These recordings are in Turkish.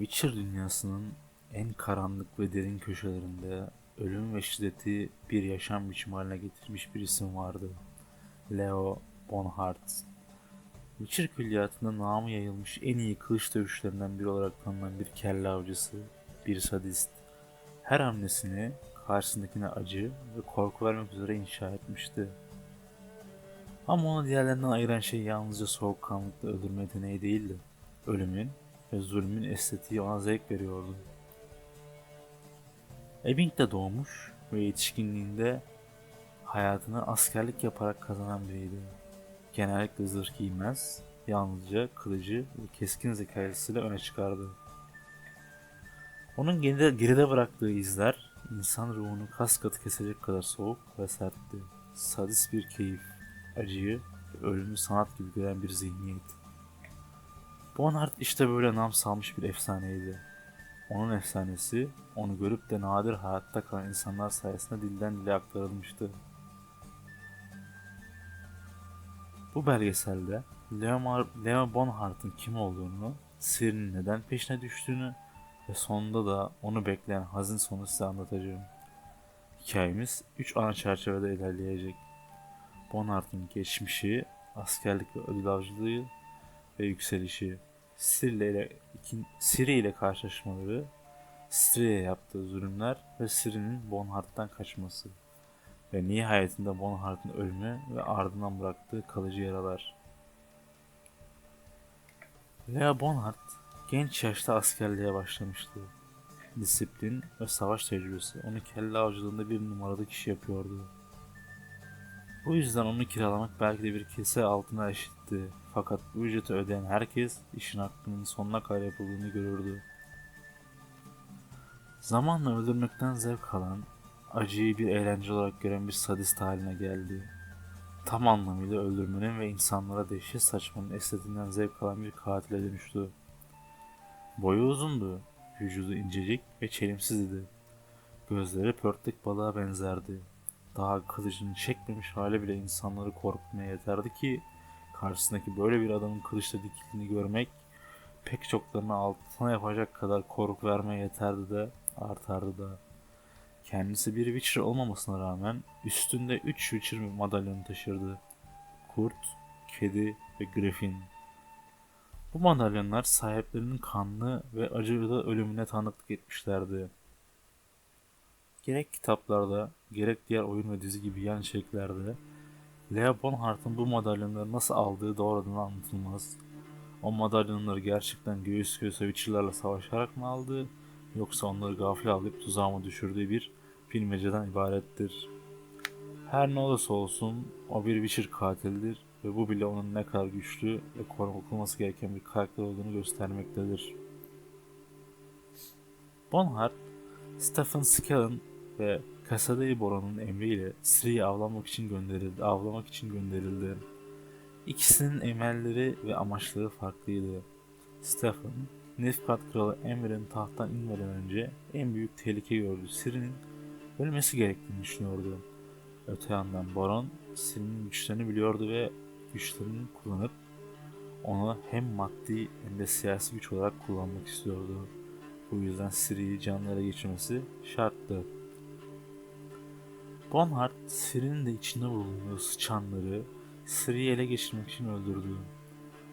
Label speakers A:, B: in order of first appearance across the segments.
A: Witcher dünyasının en karanlık ve derin köşelerinde ölüm ve şiddeti bir yaşam biçimi haline getirmiş bir isim vardı. Leo Bonhart. Witcher külliyatında namı yayılmış en iyi kılıç dövüşlerinden biri olarak tanınan bir kelle avcısı, bir sadist. Her hamlesini karşısındakine acı ve korku vermek üzere inşa etmişti. Ama onu diğerlerinden ayıran şey yalnızca soğukkanlılıkla öldürme yeteneği değildi. Ölümün ve zulmün estetiği ona zevk veriyordu. Ebbing'de doğmuş ve yetişkinliğinde hayatını askerlik yaparak kazanan biriydi. Genellikle zırh giymez, yalnızca kılıcı ve keskin zekasıyla öne çıkardı. Onun geride, geride bıraktığı izler insan ruhunu kas katı kesecek kadar soğuk ve sertti. Sadist bir keyif, acıyı ve ölümü sanat gibi gören bir zihniyet. Bonhart işte böyle nam salmış bir efsaneydi. Onun efsanesi onu görüp de nadir hayatta kalan insanlar sayesinde dilden dile aktarılmıştı. Bu belgeselde Leo, Leo Bonhart'ın kim olduğunu, Ciri'nin neden peşine düştüğünü ve sonunda da onu bekleyen hazin sonu size anlatacağım. Hikayemiz 3 ana çerçevede ilerleyecek. Bonhart'ın geçmişi, askerlik ve ödül avcılığı ve yükselişi, Siri ile, Siri ile karşılaşmaları, Siri'ye yaptığı zulümler ve Siri'nin Bonhart'tan kaçması ve nihayetinde Bonhart'ın ölümü ve ardından bıraktığı kalıcı yaralar. Lea Bonhart genç yaşta askerliğe başlamıştı. Disiplin ve savaş tecrübesi onu kelle avcılığında bir numaralı kişi yapıyordu. Bu yüzden onu kiralamak belki de bir kese altına eşitti. Fakat bu ücreti ödeyen herkes işin hakkının sonuna kadar yapıldığını görürdü. Zamanla öldürmekten zevk alan, acıyı bir eğlence olarak gören bir sadist haline geldi. Tam anlamıyla öldürmenin ve insanlara dehşet saçmanın estetiğinden zevk alan bir katile dönüştü. Boyu uzundu, vücudu incecik ve çelimsiz idi. Gözleri pörtlek balığa benzerdi. Daha kılıcını çekmemiş hali bile insanları korkutmaya yeterdi ki karşısındaki böyle bir adamın kılıçla dikildiğini görmek pek çoklarına altına yapacak kadar korku vermeye yeterdi de artardı da. Kendisi bir Witcher olmamasına rağmen üstünde 3 Witcher madalyonu taşırdı. Kurt, kedi ve Griffin. Bu madalyonlar sahiplerinin kanlı ve acılı ölümüne tanıklık etmişlerdi. Gerek kitaplarda, gerek diğer oyun ve dizi gibi yan içeriklerde Lea Bonhart'ın bu madalyonları nasıl aldığı doğrudan anlatılmaz. O madalyonları gerçekten göğüs göğüse Witcher'larla savaşarak mı aldı, yoksa onları gafil alıp tuzağa mı düşürdüğü bir bilmeceden ibarettir. Her ne olursa olsun o bir Witcher katildir ve bu bile onun ne kadar güçlü ve korkulması gereken bir karakter olduğunu göstermektedir. Bonhart, Stephen Skellin ve Casadei Boron'un emriyle Ciri'yi avlamak için gönderildi. Avlamak için gönderildi. İkisinin emelleri ve amaçları farklıydı. Stephen, Nilfgaard kralı Emir'in tahttan inmeden önce en büyük tehlike gördü. Ciri'nin ölmesi gerektiğini düşünüyordu. Öte yandan Baron, Ciri'nin güçlerini biliyordu ve güçlerini kullanıp onu hem maddi hem de siyasi güç olarak kullanmak istiyordu. Bu yüzden Ciri'yi canlara geçirmesi şarttı. Bonhart, Ciri'nin de içinde bulunduğu sıçanları Ciri'yi ele geçirmek için öldürdü.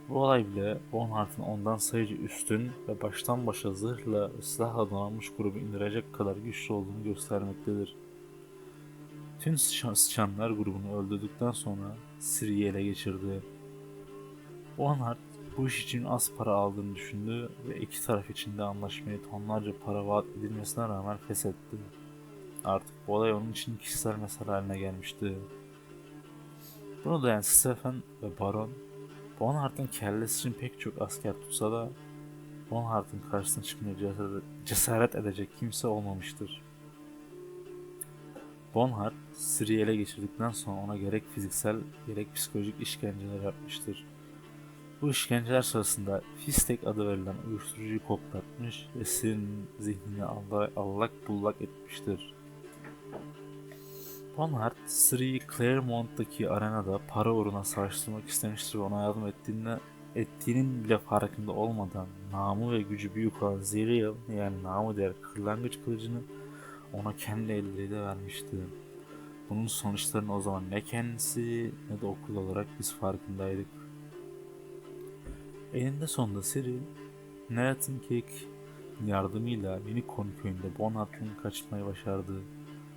A: Bu olay bile Bonhart'ın ondan sayıca üstün ve baştan başa zırhla silahla donanmış grubu indirecek kadar güçlü olduğunu göstermektedir. Tüm sıçan, sıçanlar grubunu öldürdükten sonra Ciri'yi ele geçirdi. Bonhart bu iş için az para aldığını düşündü ve iki taraf için de anlaşmaya tonlarca para vaat edilmesine rağmen feshetti. Artık bu olay onun için kişisel mesele haline gelmişti. Bunu duyan Stefan ve Baron, Bonhart'ın kellesi için pek çok asker tutsa da Bonhart'ın karşısına çıkmaya cesaret, edecek kimse olmamıştır. Bonhart, Ciri'yi ele geçirdikten sonra ona gerek fiziksel gerek psikolojik işkenceler yapmıştır. Bu işkenceler sırasında Fistek adı verilen uyuşturucuyu koklatmış ve Ciri'nin zihnini allak, allak bullak etmiştir. Bonhart, Ciri'yi Claremont'taki arenada para uğruna savaştırmak istemiştir ve ona yardım ettiğinde ettiğinin bile farkında olmadan namı ve gücü büyük olan Zerial yani namı değer kırlangıç kılıcını ona kendi elleriyle vermişti. Bunun sonuçlarını o zaman ne kendisi ne de okul olarak biz farkındaydık. Eninde sonunda Cyril, Nathan Cake yardımıyla Unicorn köyünde Bonhardt'ın kaçmayı başardı.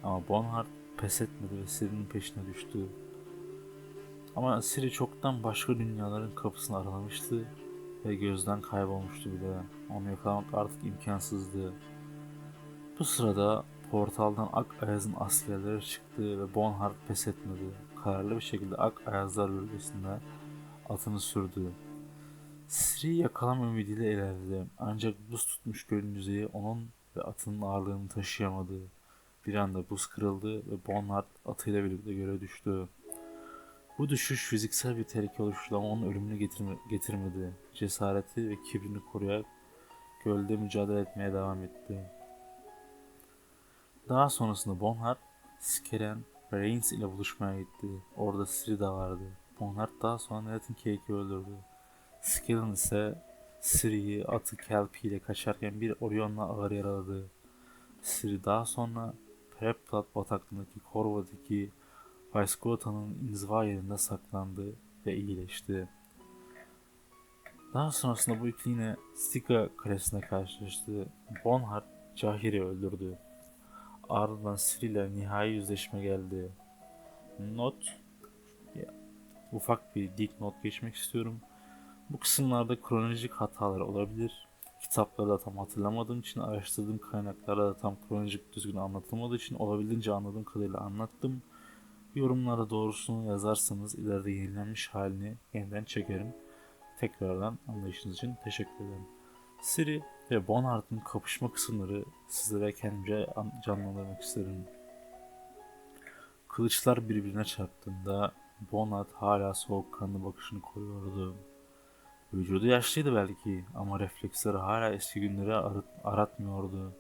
A: Ama Bonhart pes etmedi ve Cyril'in peşine düştü. Ama Ciri çoktan başka dünyaların kapısını aralamıştı ve gözden kaybolmuştu bile. Onu yakalamak artık imkansızdı. Bu sırada portaldan Ak Ayaz'ın askerleri çıktı ve Bonhart pes etmedi. Kararlı bir şekilde Ak Ayazlar bölgesinde atını sürdü. Ciri'yi yakalama ümidiyle ilerledi. Ancak buz tutmuş gölün yüzeyi onun ve atının ağırlığını taşıyamadı. Bir anda buz kırıldı ve Bonhart atıyla birlikte göle düştü. Bu düşüş fiziksel bir tehlike oluşturdu ama onun ölümünü getirme- getirmedi. Cesareti ve kibrini koruyarak gölde mücadele etmeye devam etti. Daha sonrasında Bonhart, Skeren ve Reigns ile buluşmaya gitti. Orada Ciri de vardı. Bonhart daha sonra Nathan Cake'i öldürdü. Skeren ise Ciri'yi atı Kelpie ile kaçarken bir Orion'la ağır yaraladı. Ciri daha sonra Preplat bataklığındaki Korva'daki Vaisgota'nın inziva yerinde saklandı ve iyileşti. Daha sonrasında bu ikili yine Stika Kalesi'ne karşılaştı. Bonhart Cahir'i öldürdü. Ardından Ciri ile nihai yüzleşme geldi. Not ya, ufak bir dipnot geçmek istiyorum. Bu kısımlarda kronolojik hatalar olabilir. Kitapları da tam hatırlamadığım için, araştırdığım kaynaklarda da tam kronolojik düzgün anlatılmadığı için olabildiğince anladığım kadarıyla anlattım. Yorumlara doğrusunu yazarsanız ileride yenilenmiş halini yeniden çekerim. Tekrardan anlayışınız için teşekkür ederim. Siri ve Bonhardt'ın kapışma kısımları sizlere kendimce an- canlandırmak isterim. Kılıçlar birbirine çarptığında Bonhart hala soğukkanlı bakışını koruyordu. Vücudu yaşlıydı belki ama refleksleri hala eski günleri arat- aratmıyordu.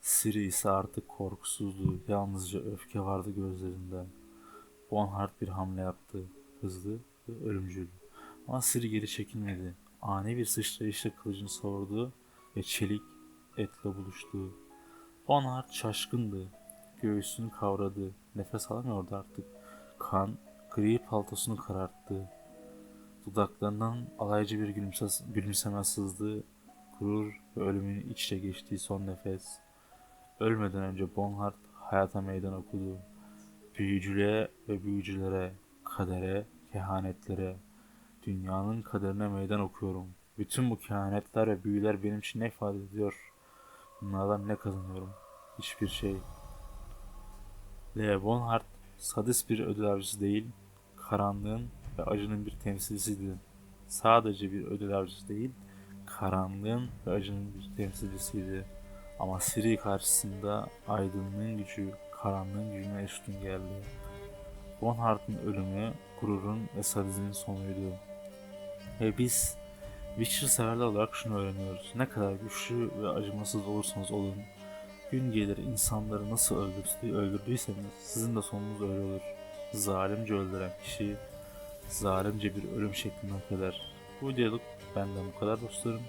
A: Siri ise artık korkusuzdu. Yalnızca öfke vardı gözlerinde. Bonhart bir hamle yaptı. Hızlı ve ölümcül. Ama Siri geri çekilmedi. Ani bir sıçrayışla kılıcını savurdu ve çelik etle buluştu. Bonhart şaşkındı. Göğsünü kavradı. Nefes alamıyordu artık. Kan gri paltosunu kararttı. Dudaklarından alaycı bir gülümse, gülümseme sızdı. Gurur ve ölümün iç içe geçtiği son nefes. Ölmeden önce Bonhart hayata meydan okudu. Büyücülüğe ve büyücülere, kadere, kehanetlere, dünyanın kaderine meydan okuyorum. Bütün bu kehanetler ve büyüler benim için ne ifade ediyor? Bunlardan ne kazanıyorum? Hiçbir şey. Lea Bonhart sadist bir ödül avcısı değil, karanlığın ve acının bir temsilcisiydi. Sadece bir ödül avcısı değil, karanlığın ve acının bir temsilcisiydi. Ama Siri karşısında aydınlığın gücü karanlığın gücüne üstün geldi. Bonhart'ın ölümü gururun ve sadizmin sonuydu. Ve biz Witcher severler olarak şunu öğreniyoruz. Ne kadar güçlü ve acımasız olursanız olun, gün gelir insanları nasıl öldürdü, öldürdüyseniz sizin de sonunuz öyle olur. Zalimce öldüren kişi zalimce bir ölüm şeklinde hak eder. Bu videoluk benden bu kadar dostlarım.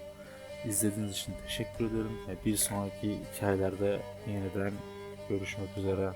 A: İzlediğiniz için teşekkür ederim bir sonraki hikayelerde yeniden görüşmek üzere.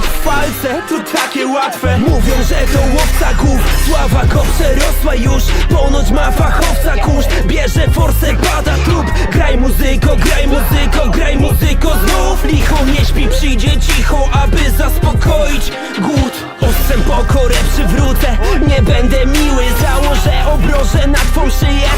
B: W falce To takie łatwe. Mówią, że to łowca głów. Sława go przerosła już. Ponoć ma fachowca kurz. Bierze forsę, pada trup. Graj muzyko, graj muzyko, graj muzyko. Znów licho nie śpi, przyjdzie cicho Aby zaspokoić głód. Ostrzem pokorę przywrócę. Nie będę miły, założę obrożę na twą szyję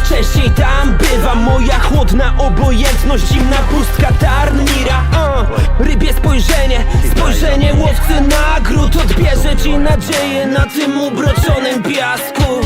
B: częściej tam bywa Moja chłodna obojętność, zimna pustka tarnira. Rybie spojrzenie, spojrzenie łowcy nagród Odbierze ci nadzieję na tym ubroczonym piasku.